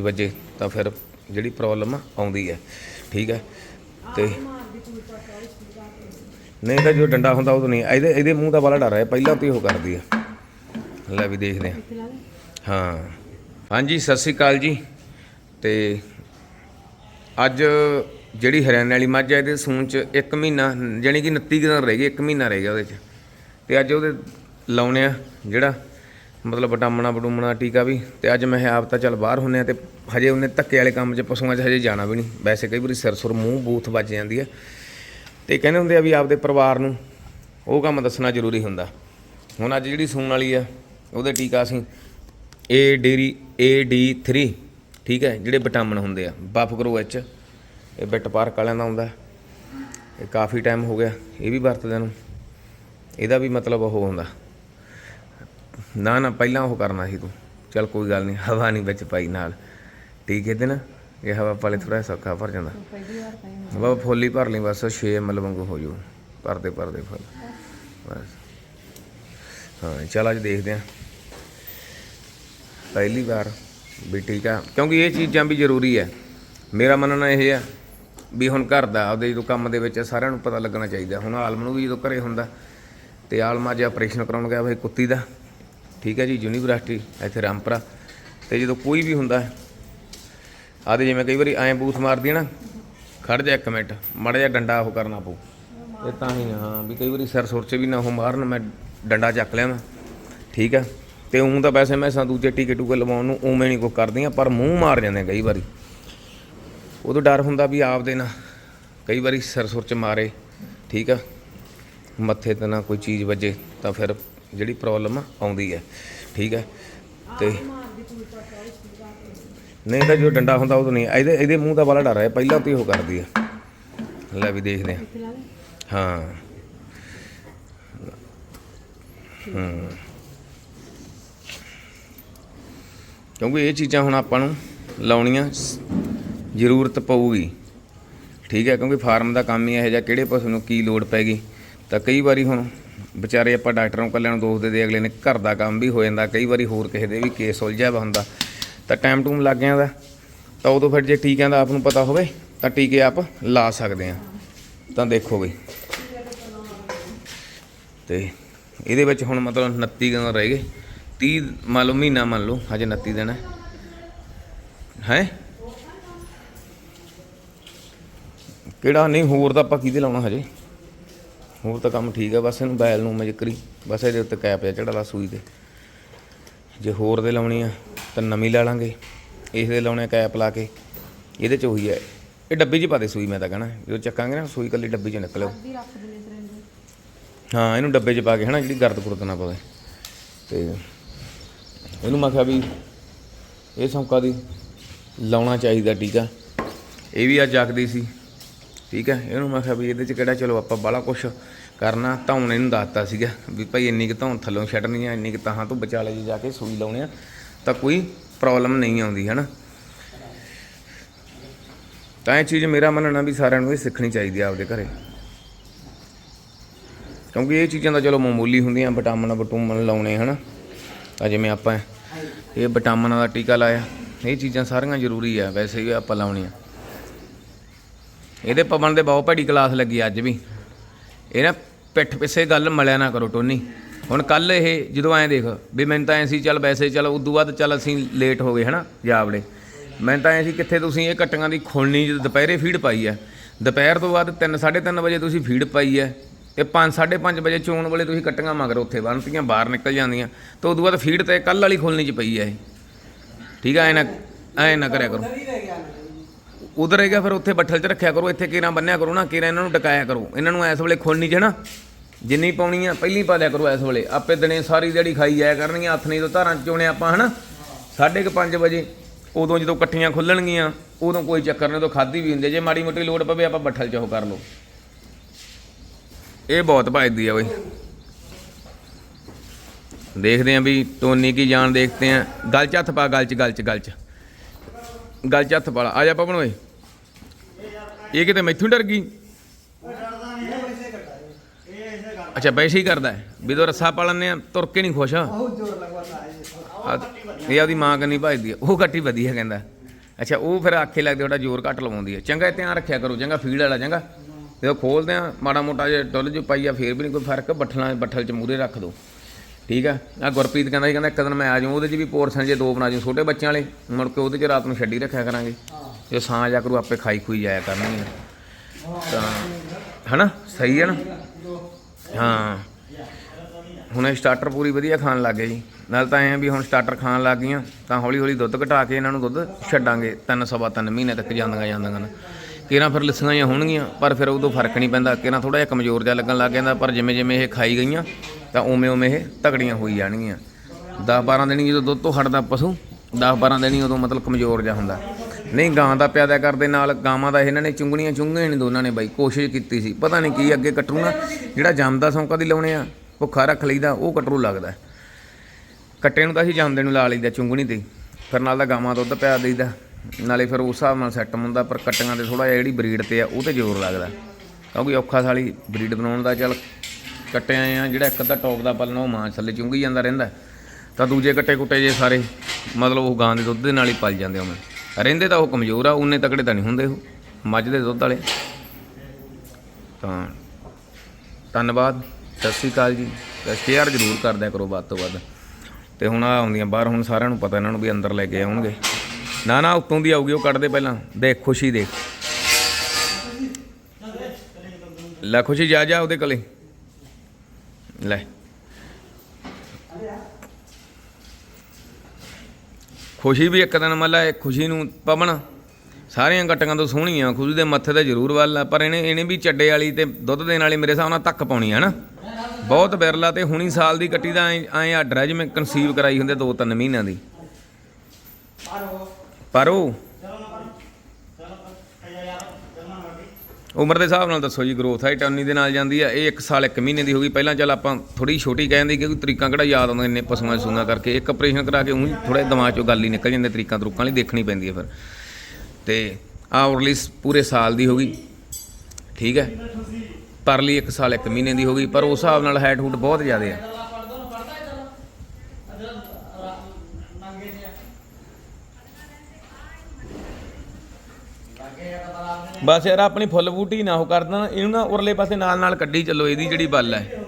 ਵਜੇ ਤਾਂ ਫਿਰ ਜਿਹੜੀ ਪ੍ਰੋਬਲਮ ਆਉਂਦੀ ਹੈ। ਠੀਕ ਹੈ? ਤੇ ਨਹੀਂ ਤਾਂ ਜੋ ਡੰਡਾ ਹੁੰਦਾ, ਉਹ ਤਾਂ ਨਹੀਂ। ਇਹਦੇ ਇਹਦੇ ਮੂੰਹ ਦਾ ਵਾਲਾ ਡਰ ਹੈ, ਪਹਿਲਾਂ ਤੋਂ ਹੀ ਉਹ ਕਰਦੀ ਆ ਲੈ ਵੀ ਦੇਖਦੇ ਆ ਹਾਂ। ਹਾਂਜੀ, ਸਤਿ ਸ੍ਰੀ ਅਕਾਲ ਜੀ। ਤੇ ਅੱਜ ਜਿਹੜੀ ਹਰਿਆਣੇ ਵਾਲੀ ਮੱਝ ਹੈ, ਇਹਦੇ ਸੂਣ ਚ 1 ਮਹੀਨਾ, ਜਾਣੀ ਕਿ 29 ਦਿਨ ਰਹਿ ਗਏ 1 ਮਹੀਨਾ ਰਹਿ ਗਿਆ ਉਹਦੇ ਚ। ਤੇ ਅੱਜ ਉਹਦੇ ਲਾਉਣੇ ਆ ਜਿਹੜਾ ਮਤਲਬ ਵਟਾਮਣਾ ਬਟੂਮਣਾ ਟੀਕਾ ਵੀ, ਤੇ ਅੱਜ ਮੈਂ ਆਪ ਤਾਂ ਚੱਲ ਬਾਹਰ ਹੁੰਨੇ ਆ ਤੇ ਹਜੇ ਉਹਨੇ ਧੱਕੇ ਵਾਲੇ ਕੰਮ 'ਚ ਪਸ਼ੂਆਂ 'ਚ ਹਜੇ ਜਾਣਾ ਵੀ ਨਹੀਂ। ਵੈਸੇ ਕਈ ਵਾਰੀ ਸਿਰ ਸੁਰ ਮੂੰਹ ਬੂਥ ਵੱਜ ਜਾਂਦੀ ਹੈ ਤੇ ਕਹਿੰਦੇ ਹੁੰਦੇ ਆ ਵੀ ਆਪਦੇ ਪਰਿਵਾਰ ਨੂੰ ਉਹ ਕੰਮ ਦੱਸਣਾ ਜ਼ਰੂਰੀ ਹੁੰਦਾ। ਹੁਣ ਅੱਜ ਜਿਹੜੀ ਸੂਣ ਵਾਲੀ ਆ, ਉਹਦੇ ਟੀਕਾ ਅਸੀਂ ਏ ਡੇਰੀ AD3 ਠੀਕ ਹੈ, ਜਿਹੜੇ ਵਿਟਾਮਿਨ ਹੁੰਦੇ ਆ। ਬਫ ਗਰੋ ਐਚ ਇਹ ਬਿੱਟ ਪਾਰਕ ਵਾਲਿਆਂ ਦਾ ਹੁੰਦਾ। ਇਹ ਕਾਫੀ ਟਾਈਮ ਹੋ ਗਿਆ, ਇਹ ਵੀ ਵਰਤਦਿਆਂ ਨੂੰ। ਇਹਦਾ ਵੀ ਮਤਲਬ ਉਹ ਹੁੰਦਾ। ਨਾ ਨਾ, ਪਹਿਲਾਂ ਉਹ ਕਰਨਾ ਸੀ ਤੂੰ। ਚੱਲ ਕੋਈ ਗੱਲ ਨਹੀਂ, ਹਵਾ ਨਹੀਂ ਵਿੱਚ ਪਾਈ ਨਾਲ। ਠੀਕ ਹੈ ਤੇ ਨਾ ਇਹ ਹਵਾ ਪਾਲੇ ਥੋੜਾ ਸੌਖਾ ਭਰ ਜਾਂਦਾ। ਬਾਬਾ ਫੁੱਲੀ ਭਰ ਲਈ, ਬਸ 6 ਮਲ ਵਾਂਗੂ ਹੋ ਜੂ। ਭਰਦੇ ਭਰਦੇ ਫੁੱਲ। ਬਸ। ਹਾਂ, ਚਲ ਅੱਜ ਦੇਖਦੇ ਹਾਂ। ਪਹਿਲੀ ਵਾਰ ਵੀ ਠੀਕ ਆ। ਕਿਉਂਕਿ ਇਹ ਚੀਜ਼ਾਂ ਵੀ ਜ਼ਰੂਰੀ ਹੈ ਮੇਰਾ ਮੰਨਣਾ ਇਹ ਆ ਵੀ ਹੁਣ ਘਰ ਦਾ ਆਪਦੇ ਜਦੋਂ ਕੰਮ ਦੇ ਵਿੱਚ ਸਾਰਿਆਂ ਨੂੰ ਪਤਾ ਲੱਗਣਾ ਚਾਹੀਦਾ। ਹੁਣ ਆਲਮ ਨੂੰ ਵੀ ਜਦੋਂ ਘਰੇ ਹੁੰਦਾ ਤੇ ਆਲਮਾ ਜੇ ਆਪਰੇਸ਼ਨ ਕਰਾਉਣ ਗਿਆ, ਬਈ ਕੁੱਤੀ ਦਾ। ਠੀਕ ਹੈ ਜੀ, ਯੂਨੀਵਰਸਿਟੀ, ਇੱਥੇ ਰਾਮਪੁਰਾ। ਤੇ ਜਦੋਂ ਕੋਈ ਵੀ ਹੁੰਦਾ ਆਦੇ ਜਿਵੇਂ ਕਈ ਵਾਰੀ ਐਂ ਬੂਥ ਮਾਰਦੀ ਹੈ ਨਾ, ਖੜ ਜਾ ਇੱਕ ਮਿੰਟ, ਮੜਾ ਜਿਹਾ ਡੰਡਾ ਉਹ ਕਰਨਾ ਪਊ। ਇਹ ਤਾਂ ਹੀ ਹਾਂ, ਵੀ ਕਈ ਵਾਰੀ ਸਿਰ ਸੁਰ 'ਚ ਵੀ ਨਾ ਉਹ ਮਾਰਨ, ਮੈਂ ਡੰਡਾ ਚੱਕ ਲਿਆ ਮੈਂ ਠੀਕ ਆ ਤੇ ਉਂ ਤਾਂ ਵੈਸੇ ਮੈਂ ਦੂਜੇ ਟੀਕੇ ਟੂਕੇ ਲਵਾਉਣ ਨੂੰ ਉਵੇਂ ਨਹੀਂ ਕੋ ਕਰਦੀਆਂ, ਪਰ ਮੂੰਹ ਮਾਰ ਜਾਂਦੇ ਕਈ ਵਾਰੀ। ਉਦੋਂ ਡਰ ਹੁੰਦਾ ਵੀ ਆਪਦੇ ਨਾ ਕਈ ਵਾਰੀ ਸਿਰ ਸੁਰ 'ਚ ਮਾਰੇ, ਠੀਕ ਆ, ਮੱਥੇ ਤੇ ਨਾ ਕੋਈ ਚੀਜ਼ ਵੱਜੇ, ਤਾਂ ਫਿਰ ਜਿਹੜੀ ਪ੍ਰੋਬਲਮ ਆਉਂਦੀ ਹੈ ਠੀਕ ਹੈ ਤੇ ਨਹੀਂ ਤਾਂ ਜੋ ਡੰਡਾ ਹੁੰਦਾ ਉਹ ਤਾਂ ਨਹੀਂ। ਇਹਦੇ ਇਹਦੇ ਮੂੰਹ ਦਾ ਵਾਲਾ ਡਰ ਹੈ, ਪਹਿਲਾਂ ਤੋਂ ਹੀ ਉਹ ਕਰਦੀ ਆ। ਲੈ ਵੀ ਦੇਖਦੇ ਹਾਂ ਹਾਂ। ਹੂੰ। ਕਿਉਂਕਿ ਇਹ ਚੀਜ਼ਾਂ ਹੁਣ ਆਪਾਂ ਨੂੰ ਲਾਉਣੀਆਂ ਜ਼ਰੂਰਤ ਪਊਗੀ। ਠੀਕ ਹੈ ਕਿਉਂਕਿ ਫਾਰਮ ਦਾ ਕੰਮ ਹੀ ਇਹੋ ਜਿਹਾ, ਕਿਹੜੇ ਪਸ਼ੂ ਨੂੰ ਕੀ ਲੋੜ ਪੈਗੀ ਤਾਂ ਕਈ ਵਾਰੀ ਹੁਣ ਵਿਚਾਰੇ ਆਪਾਂ ਡਾਕਟਰਾਂ ਨੂੰ ਕੱਲਿਆਂ ਨੂੰ ਦੋਸ਼ ਦੇ ਦੇ, ਅਗਲੇ ਨੇ ਘਰ ਦਾ ਕੰਮ ਵੀ ਹੋ ਜਾਂਦਾ, ਕਈ ਵਾਰੀ ਹੋਰ ਕਿਸੇ ਦੇ ਵੀ ਕੇਸ ਉਲਝਿਆ ਵਾ ਹੁੰਦਾ। ਤਾਂ ਟਾਈਮ ਟੂਮ ਲੱਗ ਜਾਂਦਾ। ਤਾਂ ਉਦੋਂ ਫਿਰ ਜੇ ਟੀਕਿਆਂ ਦਾ ਆਪ ਨੂੰ ਪਤਾ ਹੋਵੇ, ਤਾਂ ਟੀਕੇ ਆਪ ਲਾ ਸਕਦੇ ਆ। ਤਾਂ ਦੇਖੋ ਬਈ ਤੇ ਇਹਦੇ ਵਿੱਚ ਹੁਣ ਮਤਲਬ 29 ਦਿਨ ਰਹਿ ਗਏ। 30 ਮੰਨ ਲਓ, ਮਹੀਨਾ ਮੰਨ ਲਓ, ਹਜੇ 29 ਦਿਨ ਹੈ। ਹੈ? ਕਿਹੜਾ ਨਹੀਂ, ਹੋਰ ਤਾਂ ਆਪਾਂ ਕਿਹਦੇ ਲਾਉਣਾ ਹਜੇ? ਹੋਰ ਤਾਂ ਕੰਮ ਠੀਕ ਹੈ ਬਸ ਇਹਨੂੰ ਬੈਲ ਨੂੰ ਮੈਂ ਜ਼ਿਕਰੀ ਬਸ ਇਹਦੇ ਉੱਤੇ ਕੈਪ ਜਿਹਾ ਚੜਾ ਲਾ ਸੂਈ ਤੇ। ਜੇ ਹੋਰ ਦੇ ਲਾਉਣੀ ਆ ਤਾਂ ਨਵੀਂ ਲਾ ਲਾਂਗੇ। ਇਸ ਦੇ ਲਾਉਣੇ ਆ ਕੈਪ ਲਾ ਕੇ। ਇਹਦੇ ਚ ਉਹੀ ਹੈ ਇਹ ਡੱਬੀ 'ਚ ਪਾ ਦੇ ਸੂਈ ਮੈਂ ਤਾਂ ਕਹਣਾ। ਜਦੋਂ ਚੱਕਾਂਗੇ ਨਾ ਸੂਈ ਕੱਲੀ ਡੱਬੀ 'ਚ ਨਿਕਲਿਓ ਹਾਂ ਇਹਨੂੰ ਡੱਬੇ 'ਚ ਪਾ ਕੇ ਹਨਾ ਜਿਹੜੀ ਗਰਦ ਗੁਰਦ ਨਾ ਪਵੇ। ਤੇ ਇਹਨੂੰ ਮੈਂ ਕਿਹਾ ਵੀ ਇਹ ਸੌਂਕਾ ਦੀ ਲਾਉਣਾ ਚਾਹੀਦਾ ਟੀਕਾ। ਇਹ ਵੀ ਅੱਜ ਜਾਗਦੀ ਸੀ ਠੀਕ ਹੈ? ਇਹਨੂੰ ਮੈਂ ਕਿਹਾ ਵੀ ਇਹਦੇ 'ਚ ਕਿਹੜਾ, ਚਲੋ ਆਪਾਂ ਬਾਹਲਾ ਕੁਛ ਕਰਨਾ ਧੌਣ ਇਹਨੂੰ ਦੱਸਤਾ ਸੀਗਾ ਵੀ ਭਾਈ ਇੰਨੀ ਕੁ ਧੌਣ ਥੱਲੋਂ ਛੱਡਣੀ ਆ, ਇੰਨੀ ਕੁ ਤਾਹਾਂ ਤੋਂ ਵਿਚਾਲੇ ਜੀ ਜਾ ਕੇ ਸੂਈ ਲਾਉਣੇ ਆ, ਤਾਂ ਕੋਈ ਪ੍ਰੋਬਲਮ ਨਹੀਂ ਆਉਂਦੀ, ਹਨਾ? ਤਾਂ ਇਹ ਚੀਜ਼ ਮੇਰਾ ਮੰਨਣਾ ਵੀ ਸਾਰਿਆਂ ਨੂੰ ਇਹ ਸਿੱਖਣੀ ਚਾਹੀਦੀ ਆ ਆਪਦੇ ਘਰੇ। ਕਿਉਂਕਿ ਇਹ ਚੀਜ਼ਾਂ ਤਾਂ ਚਲੋ ਮਾਮੂਲੀ ਹੁੰਦੀਆਂ, ਵਿਟਾਮਿਨ ਵਟੂਮਨ ਲਾਉਣੇ, ਹਨਾ? ਤਾਂ ਜਿਵੇਂ ਆਪਾਂ ਇਹ ਵਿਟਾਮਿਨਾਂ ਦਾ ਟੀਕਾ ਲਾਇਆ, ਇਹ ਚੀਜ਼ਾਂ ਸਾਰੀਆਂ ਜ਼ਰੂਰੀ ਆ, ਵੈਸੇ ਵੀ ਆਪਾਂ ਲਾਉਣੀਆਂ। ਇਹਦੇ ਪਵਨ ਦੇ ਬਹੁਤ ਭੈੜੀ ਕਲਾਸ ਲੱਗੀ ਅੱਜ ਵੀ। ਇਹ ਨਾ ਪਿੱਠ ਪਿੱਛੇ ਗੱਲ ਮਲਿਆ ਨਾ ਕਰੋ ਟੋਨੀ। ਹੁਣ ਕੱਲ ਇਹ ਜਦੋਂ ਐਂ ਦੇਖ, ਵੀ ਮੈਨੂੰ ਤਾਂ ਐਂ ਸੀ, ਚੱਲ ਵੈਸੇ ਚੱਲ, ਉਦੋਂ ਬਾਅਦ ਚੱਲ ਅਸੀਂ ਲੇਟ ਹੋ ਗਏ ਹਨਾ, ਜਾਵੜੇ। ਮੈਂ ਤਾਂ ਐਂ ਸੀ, ਕਿੱਥੇ ਤੁਸੀਂ ਇਹ ਕੱਟੀਆਂ ਦੀ ਖੁਲਣੀ ਜਦ ਦੁਪਹਿਰੇ ਫੀਡ ਪਾਈ ਐ। ਦੁਪਹਿਰ ਤੋਂ ਬਾਅਦ 3 3:30 ਵਜੇ ਤੁਸੀਂ ਫੀਡ ਪਾਈ ਐ। ਤੇ 5 5:30 ਵਜੇ ਚੋਣ ਵੇਲੇ ਤੁਸੀਂ ਕੱਟੀਆਂ ਮਗਰ ਉੱਥੇ ਬੰਨਤੀਆਂ ਬਾਹਰ ਨਿਕਲ ਜਾਂਦੀਆਂ। ਤੇ ਉਦੋਂ ਬਾਅਦ ਫੀਡ ਤੇ ਕੱਲ ਵਾਲੀ ਖੁਲਣੀ ਚ ਪਈ ਐ ਇਹ। ਠੀਕ ਆ, ਐ ਨਾ ਐ ਨਾ ਕਰਿਆ ਕਰੋ। ਉਧਰ ਹੈਗਾ ਫਿਰ ਉੱਥੇ ਬੱਠਲ 'ਚ ਰੱਖਿਆ ਕਰੋ, ਇੱਥੇ ਕੀਰਾਂ ਬੰਨਿਆ ਕਰੋ ਨਾ ਕੀਰਾਂ ਇਹਨਾਂ ਨੂੰ ਟਕਾਇਆ ਕਰੋ। ਇਹਨਾਂ ਨੂੰ ਇਸ ਵੇਲੇ ਖੋਲਣੀ 'ਚ ਨਾ ਜਿੰਨੀ ਪਾਉਣੀ ਆ, ਪਹਿਲੀ ਪਾ ਲਿਆ ਕਰੋ ਇਸ ਵੇਲੇ। ਆਪੇ ਦਿਨੇ ਸਾਰੀ ਜਿਹੜੀ ਖਾਈ ਜਾਇਆ ਕਰਨਗੀਆਂ, ਹੱਥ ਨਹੀਂ ਤੋਂ ਧਾਰਾਂ 'ਚ ਚੋਣੇ ਆਪਾਂ, ਹਨਾ? 5:30 ਵਜੇ, ਉਦੋਂ ਜਦੋਂ ਇਕੱਠੀਆਂ ਖੁੱਲਣਗੀਆਂ, ਉਦੋਂ ਕੋਈ ਚੱਕਰ ਨਹੀਂ, ਉਦੋਂ ਖਾਦੀ ਵੀ ਹੁੰਦੀ ਜੇ ਮਾੜੀ ਮੋਟੀ ਲੋੜ ਪਵੇ, ਆਪਾਂ ਬੱਠਲ 'ਚ ਉਹ ਕਰ ਲਓ। ਇਹ ਬਹੁਤ ਭਜਦੀ ਆ ਬਈ ਦੇਖਦੇ ਆਂ ਵੀ ਟੋਨੀ ਕੀ ਜਾਨ ਦੇਖਦੇ ਆਂ। ਗਲ 'ਚ ਹੱਥ ਪਾ, ਗਲ 'ਚ ਗਲ 'ਚ ਗਲ 'ਚ। ਗੱਲ 'ਚ ਹੱਥ ਪਾਲਾ ਆ ਜਾ ਪਵਨ ਓਏ। ਇਹ ਕਿਤੇ ਮੈਥੋਂ ਡਰ ਗਈ? ਅੱਛਾ ਵੈਸੇ ਹੀ ਕਰਦਾ ਹੈ। ਵੀ ਜਦੋਂ ਰੱਸਾ ਪਾ ਲੈਂਦੇ ਆ ਤੁਰ ਕੇ ਨਹੀਂ ਖੁਸ਼। ਇਹ ਆਪਦੀ ਮਾਂ ਕੰਨੀ ਭਜਦੀ ਆ ਉਹ ਕੱਟੀ ਵਧੀਆ ਕਹਿੰਦਾ। ਅੱਛਾ, ਉਹ ਫਿਰ ਆਖੇ ਲੱਗਦੇ ਉਹਦਾ ਜ਼ੋਰ ਘੱਟ ਲਵਾਉਂਦੀ ਹੈ। ਚੰਗਾ ਧਿਆਨ ਰੱਖਿਆ ਕਰੋ। ਚੰਗਾ, ਫੀਡ ਵਾਲਾ, ਚੰਗਾ। ਜਦੋਂ ਖੋਲਦੇ ਆ ਮਾੜਾ ਮੋਟਾ ਜੇ ਡੁੱਲ ਜੋ ਪਾਈ ਆ, ਫੇਰ ਵੀ ਨਹੀਂ ਕੋਈ ਫ਼ਰਕ। ਬੱਠਲਾਂ, ਬੱਠਲ ਚ ਮੂਰੇ ਰੱਖ ਦੋ। ਠੀਕ ਆ? ਆ ਗੁਰਪ੍ਰੀਤ ਕਹਿੰਦਾ ਸੀ ਕਹਿੰਦਾ ਇੱਕ ਦਿਨ ਮੈਂ ਆ ਜਾਊਂ ਉਹਦੇ 'ਚ ਵੀ ਪੋਰਸ਼ਨ ਜੇ ਦੋ ਬਣਾ ਜਾਊਂ ਛੋਟੇ ਬੱਚਿਆਂ ਵਾਲੇ। ਮੁੜ ਕੇ ਉਹਦੇ 'ਚ ਰਾਤ ਨੂੰ ਛੱਡੀ ਰੱਖਿਆ ਕਰਾਂਗੇ। ਜੇ ਸਾਂ ਜਾ ਕਰੂ ਆਪੇ ਖਾਈ ਖੂਈ ਜਾਇਆ ਕਰਨਗੇ ਤਾਂ ਹਨਾ? ਸਹੀ ਹੈ ਨਾ? ਹਾਂ। ਹੁਣ ਇਹ ਸਟਾਰਟਰ ਪੂਰੀ ਵਧੀਆ ਖਾਣ ਲੱਗ ਗਏ ਜੀ ਨਾਲ ਤਾਂ ਐਂ ਵੀ ਹੁਣ ਸਟਾਰਟਰ ਖਾਣ ਲੱਗ ਗਈਆਂ ਤਾਂ ਹੌਲੀ ਹੌਲੀ ਦੁੱਧ ਘਟਾ ਕੇ ਇਹਨਾਂ ਨੂੰ ਦੁੱਧ ਛੱਡਾਂਗੇ ਤਿੰਨ ਸਵਾ ਤਿੰਨ ਮਹੀਨੇ ਤੱਕ ਜਾਂਦੀਆਂ ਜਾਂਦੀਆਂ ਨੇ। ਕਿਰਾਂ ਫਿਰ ਲਿਸੀਆਂ ਹੀ ਹੋਣਗੀਆਂ ਪਰ ਫਿਰ ਉਦੋਂ ਫ਼ਰਕ ਨਹੀਂ ਪੈਂਦਾ। ਕਿਰਾਂ ਥੋੜਾ ਜਿਹਾ ਕਮਜ਼ੋਰ ਜਿਹਾ ਲੱਗਣ ਲੱਗ ਜਾਂਦਾ ਪਰ ਜਿਵੇਂ ਜਿਵੇਂ ਇਹ ਖਾਈ ਗਈਆਂ ਤਾਂ ਉਵੇਂ ਉਵੇਂ ਇਹ ਤਗੜੀਆਂ ਹੋਈ ਜਾਣਗੀਆਂ। 10 12 ਦਿਨ ਜਦੋਂ ਦੁੱਧ ਤੋਂ ਹਟਦਾ ਪਸ਼ੂ 10 12 ਦਿਨ ਹੀ ਉਦੋਂ ਮਤਲਬ ਕਮਜ਼ੋਰ ਜਿਹਾ ਹੁੰਦਾ। ਨਹੀਂ, ਗਾਂ ਦਾ ਪਿਆਦਾ ਕਰਦੇ ਨਾਲ, ਗਾਵਾਂ ਦਾ ਇਹਨਾਂ ਨੇ ਚੁੰਗਣੀਆਂ ਚੁੰਗੀਆਂ ਨਹੀਂ ਦੋਨਾਂ ਨੇ ਬਾਈ, ਕੋਸ਼ਿਸ਼ ਕੀਤੀ ਸੀ। ਪਤਾ ਨਹੀਂ ਕੀ ਅੱਗੇ ਕਟਰੂ ਨਾ, ਜਿਹੜਾ ਜੰਮਦਾ ਸੌਂਕਾ ਦੀ ਲਾਉਣੇ ਆ, ਭੁੱਖਾ ਰੱਖ ਲਈਦਾ, ਉਹ ਕਟਰੂ ਲੱਗਦਾ। ਕੱਟੇ ਨੂੰ ਤਾਂ ਅਸੀਂ ਜਾਂਦੇ ਨੂੰ ਲਾ ਲਈਦਾ ਚੁੰਗਣੀ ਤੇ। ਫਿਰ ਨਾਲ ਦਾ ਗਾਵਾਂ ਦੁੱਧ ਪਿਆ ਦੇਈਦਾ, ਨਾਲੇ ਫਿਰ ਉਸ ਹਿਸਾਬ ਨਾਲ ਸੈੱਟ ਹੁੰਦਾ, ਪਰ ਕੱਟੀਆਂ ਤੇ ਥੋੜਾ ਜਿਹਾ ਜਿਹੜੀ ਬਰੀਡ ਤੇ ਆ, ਉਹ ਤੇ ਜ਼ੋਰ ਲੱਗਦਾ। ਕਿਉਂਕਿ ਔਖਾ ਸਾਲੀ ਬਰੀਡ ਬਣਾਉਣ ਦਾ ਚੱਲ ਕੱਟਿਆ ਆ, ਜਿਹੜਾ ਇੱਕ ਅੱਧਾ ਟੌਪ ਦਾ ਪਲਣਾ ਉਹ ਮਾਂ ਥੱਲੇ ਚੁੰਗੀ ਜਾਂਦਾ ਰਹਿੰਦਾ। ਤਾਂ ਦੂਜੇ ਕੱਟੇ ਕੁੱਟੇ ਜੇ ਸਾਰੇ, ਮਤਲਬ ਉਹ ਗਾਂ ਦੇ ਦੁੱਧ ਦੇ ਨਾਲ ਹੀ ਪਲ ਜਾਂਦੇ ਉਹਨੇ ਰਹਿੰਦੇ ਤਾਂ ਉਹ ਕਮਜ਼ੋਰ ਆ ਉਹਨੇ ਤਕੜੇ ਤਾਂ ਨਹੀਂ ਹੁੰਦੇ ਉਹ, ਮੱਝ ਦੇ ਦੁੱਧ ਵਾਲੇ। ਤਾਂ ਧੰਨਵਾਦ, ਸਤਿ ਸ਼੍ਰੀ ਅਕਾਲ ਜੀ। ਸ਼ੇਅਰ ਜ਼ਰੂਰ ਕਰਦਿਆ ਕਰੋ ਵੱਧ ਤੋਂ ਵੱਧ। ਤੇ ਹੁਣ ਆ ਆਉਂਦੀਆਂ ਬਾਹਰ, ਹੁਣ ਸਾਰਿਆਂ ਨੂੰ ਪਤਾ ਇਹਨਾਂ ਨੂੰ ਵੀ ਅੰਦਰ ਲੈ ਕੇ ਆਉਣਗੇ। ਨਾ ਨਾ, ਉੱਤੋਂ ਦੀ ਆਉਗੀ ਉਹ ਕੱਢਦੇ ਪਹਿਲਾਂ। ਦੇਖ, ਖੁਸ਼ੀ ਦੇਖ। ਲੈ, ਖੁਸ਼ੀ, ਜਾ ਜਾ ਉਹਦੇ ਕੋਲੇ। ਲੈ। ਖੁਸ਼ੀ ਵੀ ਇੱਕ ਦਿਨ ਮੱਲਾ, ਇਹ ਖੁਸ਼ੀ ਨੂੰ ਪਵਨ। ਸਾਰੀਆਂ ਗੱਟੀਆਂ ਤੋਂ ਸੋਹਣੀ ਆ ਖੁਸ਼ੀ ਦੇ ਮੱਥੇ ਤੇ ਜ਼ਰੂਰ ਵੱਲ ਆ, ਪਰ ਇਹਨੇ ਇਹਨੇ ਵੀ ਚੱਡੇ ਵਾਲੀ ਤੇ ਦੁੱਧ ਦੇਣ ਵਾਲੀ ਮੇਰੇ ਹਿਸਾਬ ਨਾਲ ਧੱਕ ਪਾਉਣੀ ਹੈ ਨਾ। ਬਹੁਤ ਬਿਰਲਾ ਤੇ ਹੁਣੀ ਸਾਲ ਦੀ ਕੱਟੀ ਦਾ ਐ ਆਰਡਰ ਹੈ ਜਿਵੇਂ ਕਨਸੀਵ ਕਰਾਈ ਹੁੰਦੇ ਦੋ ਤਿੰਨ ਮਹੀਨਿਆਂ ਦੀ। ਪਰ ਉਹ ਉਮਰ ਦੇ ਹਿਸਾਬ ਨਾਲ ਦੱਸੋ ਜੀ ਗਰੋਥ ਹਾਈਟ ਉਨੀ ਦੇ ਨਾਲ ਜਾਂਦੀ ਆ, ਇਹ 1 ਸਾਲ 1 ਮਹੀਨੇ ਦੀ ਹੋ ਗਈ। ਪਹਿਲਾਂ ਚੱਲ ਆਪਾਂ ਥੋੜੀ ਛੋਟੀ ਕਹਿੰਦੇ ਕਿਉਂਕਿ ਤਰੀਕਾਂ ਕਿਹੜਾ ਯਾਦ ਆਉਂਦਾ ਇੰਨੇ ਪਸ਼ੂਆਂ ਦੀ ਕਰਕੇ। ਇੱਕ ਆਪਰੇਸ਼ਨ ਕਰਾ ਕੇ ਉਹੀ ਥੋੜਾ ਦਿਮਾਗ ਚੋਂ ਗੱਲ ਹੀ ਨਿਕਲ ਜਾਂਦੇ ਤਰੀਕਾਂ ਤਰੂਕਾਂ ਲਈ ਦੇਖਣੀ ਪੈਂਦੀ ਹੈ ਫਿਰ। ਤੇ ਆਵਰਲੀ ਪੂਰੇ ਸਾਲ ਦੀ ਹੋ ਗਈ। ਠੀਕ ਹੈ। ਪਰਲੀ 1 ਸਾਲ 1 ਮਹੀਨੇ ਦੀ ਹੋ ਗਈ। ਪਰ ਉਸ ਹਿਸਾਬ ਨਾਲ ਹਾਈਟ ਹੂਟ ਬਹੁਤ ਜ਼ਿਆਦਾ ਆ। ਬਸ ਯਾਰ ਆਪਣੀ ਫੁੱਲ ਬੂਟੀ ਨਾ ਉਹ ਕਰਦਾ ਇਹਨੂੰ ਨਾ ਉਰਲੇ ਪਾਸੇ ਨਾਲ ਨਾਲ ਕੱਢੀ ਚੱਲੋ, ਇਹਦੀ ਜਿਹੜੀ ਬੱਲ ਹੈ।